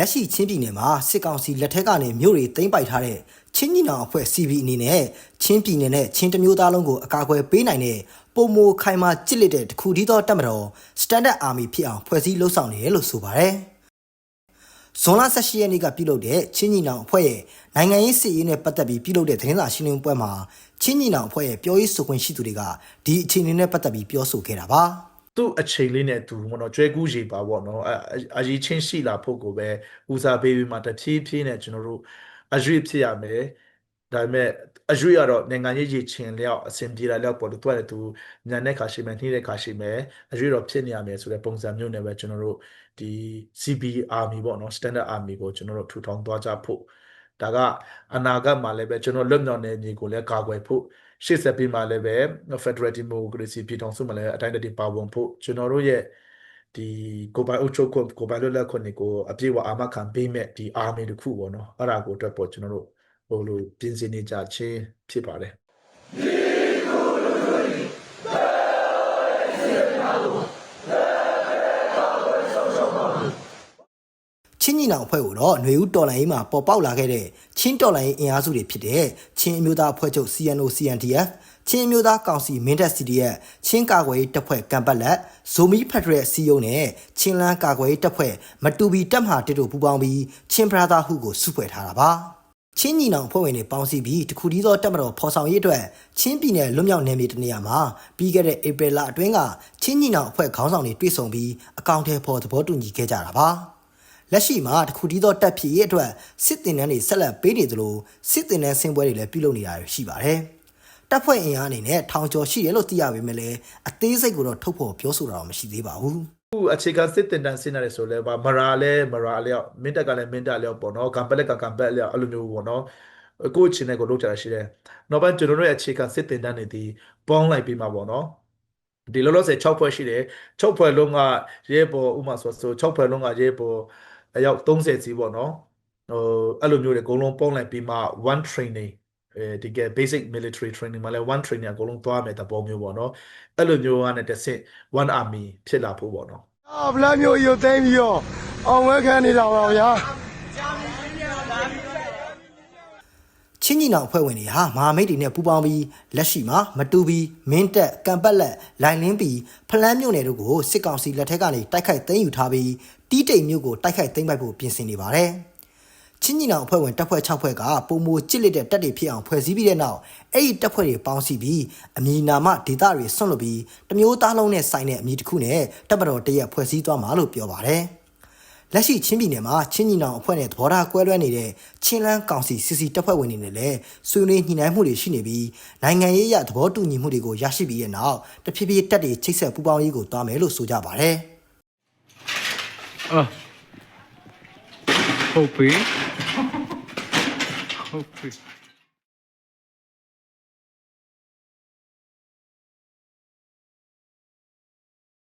လက်ရှိချင်းပြည်နယ်မှာစစ်ကောင်စီလက်ထက်ကနေမြို့တွေသိမ်းပိုက်ထားတဲ့ချင်းညီနောင်အဖွဲ့ CB အနေနဲ့ချင်းပြည်နယ်နဲ့ချင်းတစ်မျိုးသားလုံးကိုအကာအကွယ်ပေးနိုင်တဲ့ပုံမိုခိုင်မာကြစ်လက်တဲ့တခုတည်းသောတပ်မတော် Standard Army ဖြစ်အောင်ဖွဲ့စည်းလှုပ်ဆောင်နေတယ်လို့ဆိုပါတယ်။ဇွန်လ18ရက်နေ့ကပြုလုပ်တဲ့ချင်းညီနောင်အဖွဲ့ရဲ့နိုင်ငံရေးစစ်ရေးနဲ့ပတ်သက်ပြီးပြုလုပ်တဲ့သတင်းစာရှင်းလင်းပွဲမှာချင်းညီနောင်အဖွဲ့ရဲ့ပြောရေးဆိုခွင့်ရှိသူတွေကဒီအခြေအနေနဲ့ပတ်သက်ပြီးပြောဆိုခဲ့တာပါ။ သူ့အချိန်လေးနဲ့သူဘောနော်ကျွဲကူးရေပါပေါ့နော်အအရေးချင်းရှိလာဖို့ကိုပဲဦးစားပေးပြီးမှတဖြည်းဖြည်းနဲ့ကျွန်တော်တို့အရွေးဖြစ်ရမယ်ဒါပေမဲ့အရွေးကတော့နိုင်ငံရေးရည်ချင်းလျောက်အဆင်ပြေလာလျောက်ပေါ့လို့သူကလည်းသူညံတဲ့ခါရှိမယ်နှီးတဲ့ခါရှိမယ်အရွေးတော့ဖြစ်နေရမယ်ဆိုတဲ့ပုံစံမျိုးနဲ့ပဲကျွန်တော်တို့ဒီ CB Army ပေါ့နော် Standard Army ကိုကျွန်တော်တို့ထူထောင်သွားကြဖို့ ဒါကအနာဂတ်မှာလည်းပဲကျွန်တော်လွတ်မြောက်နေညီကိုလည်းကာကွယ်ဖို့ရှေ့ဆက်ပြီးမှလည်းပဲ Federal Democracy ပြည်ထောင်စုမှာလည်းအတိုင်းအတာပါဝင်ဖို့ကျွန်တော်တို့ရဲ့ဒီကိုပိုင်အုပ်ချုပ်ခွင့်ကိုပိုင်လွတ်လပ်ခွင့်တွေကိုအပြည့်အဝအာမခံပေးမဲ့ဒီ army တစ်ခုပေါ့နော်အဲ့ဒါကိုအတွက်ပေါ့ကျွန်တော်တို့ဟိုလိုပြင်ဆင်နေကြချင်းဖြစ်ပါတယ် ချင်းညီနောင်အဖွဲ့ကိုတော့ຫນွေဦးတော်လိုင်းရေးမှာပေါ်ပေါက်လာခဲ့တဲ့ချင်းတော်လိုင်းရေးအင်အားစုတွေဖြစ်တဲ့ချင်းအမျိုးသားအဖွဲ့ချုပ် CNO CNDF ချင်းအမျိုးသားကောင်စီမင်းတပ် CDF ချင်းကာကွယ်ရေးတပ်ဖွဲ့ကံပတ်လက်ဇိုမီဖက်ဒရယ်စီယုံနဲ့ချင်းလန်းကာကွယ်ရေးတပ်ဖွဲ့မတူဘီတပ်မဟာတစ်တို့ပူးပေါင်းပြီးချင်းဘရာသာဟုကိုစုဖွဲ့ထားတာပါချင်းညီနောင်ဖွဲ့ဝင်တွေပေါင်းစည်းပြီးတခုတည်းသောတပ်မတော်ဖော်ဆောင်ရေးအတွက်ချင်းပြည်နယ်လွတ်မြောက်နယ်မြေတနေရာမှာပြီးခဲ့တဲ့ဧပြီလအတွင်းကချင်းညီနောင်အဖွဲ့ခေါင်းဆောင်တွေတွေ့ဆုံပြီးအကောင့်ထဲပေါ်သဘောတူညီခဲ့ကြတာပါ လက်ရှိမှာတခုတည်းသောတက်ဖြစ်ရေးအတွက်စစ်တင်တန်းတွေဆက်လက်ပေးနေသလိုစစ်တင်တန်းဆင်းပွဲတွေလည်းပြုလုပ်နေတာရှိပါတယ်။တပ်ဖွဲ့အင်အားအနေနဲ့ထောင်ကျော်ရှိတယ်လို့သိရပေမဲ့လည်းအသေးစိတ်ကိုတော့ထုတ်ဖော်ပြောဆိုတာတော့မရှိသေးပါဘူး။ခုအခြေခံစစ်တင်တန်းဆင်းရတယ်ဆိုလဲဗာမရာလဲမရာလျောက်မင်းတက်ကလည်းမင်းတက်လျောက်ပေါ့နော်ကံပက်လက်ကကံပက်လျောက်အဲ့လိုမျိုးပေါ့နော်ကိုယ့်အချင်းနဲ့ကိုလုပ်ကြတာရှိတယ်နောက်ပိုင်းကျွန်တော်တို့ရဲ့အခြေခံစစ်တင်တန်းတွေဒီပေါင်းလိုက်ပြီးမှပေါ့နော်ဒီလောလောဆယ်6ဖွဲ့ရှိတယ်6ဖွဲ့လုံးကရဲပေါ်ဥမာဆိုဆို6ဖွဲ့လုံးကရဲပေါ် အယောက်30စီပေါ့နော်ဟိုအဲ့လိုမျိုးတွေအကုန်လုံးပေါင်းလိုက်ပြီးမှ1 training အဲဒီက basic military training မှာလဲ1 training အကုန်လုံးသွားမယ်တပုံမျိုးပေါ့နော်အဲ့လိုမျိုးကနေတစ်ဆင့်1 army ဖြစ်လာဖို့ပေါ့နော်အာဗလာမျိုးရုပ်သိမ်းပြီးတော့အောင်ဝဲခံနေတာပါဗျာ ချင်းညီနောင်အဖွဲ့ဝင်တွေဟာမဟာမိတ်တွေနဲ့ပူးပေါင်းပြီးလက်ရှိမှာမတူဘီမင်းတက်ကံပတ်လက်လိုင်လင်းပီဖလန်းမြို့နယ်တို့ကိုစစ်ကောင်စီလက်ထက်ကနေတိုက်ခိုက်သိမ်းယူထားပြီးတီးတိမ်မြို့ကိုတိုက်ခိုက်သိမ်းပိုက်ဖို့ပြင်ဆင်နေပါတယ်။ချင်းညီနောင်အဖွဲ့ဝင်တပ်ဖွဲ့6ဖွဲ့ကပုံမိုကြစ်လက်တဲ့တပ်တွေဖြစ်အောင်ဖွဲ့စည်းပြီးတဲ့နောက်အဲ့ဒီတပ်ဖွဲ့တွေပေါင်းစည်းပြီးအမည်နာမဒေတာတွေဆွန့်လွတ်ပြီးတမျိုးသားလုံးနဲ့ဆိုင်တဲ့အမည်တစ်ခုနဲ့တပ်မတော်တရက်ဖွဲ့စည်းသွားမှာလို့ပြောပါတယ်။ လက်ရှိချင်းပြည်နယ်မှာချင်းညီနောင်အဖွဲ့နဲ့သဘောထားကွဲလွဲနေတဲ့ချင်းလန်းကောင်စီစီစီတပ်ဖွဲ့ဝင်တွေနဲ့လည်းဆွေးနွေးညှိနှိုင်းမှုတွေရှိနေပြီးနိုင်ငံရေးအရသဘောတူညီမှုတွေကိုရရှိပြီးတဲ့နောက်တဖြည်းဖြည်းတက်တွေချိတ်ဆက်ပူးပေါင်းရေးကိုတွားမယ်လို့ဆိုကြပါတယ် Ah. Hope. Hope.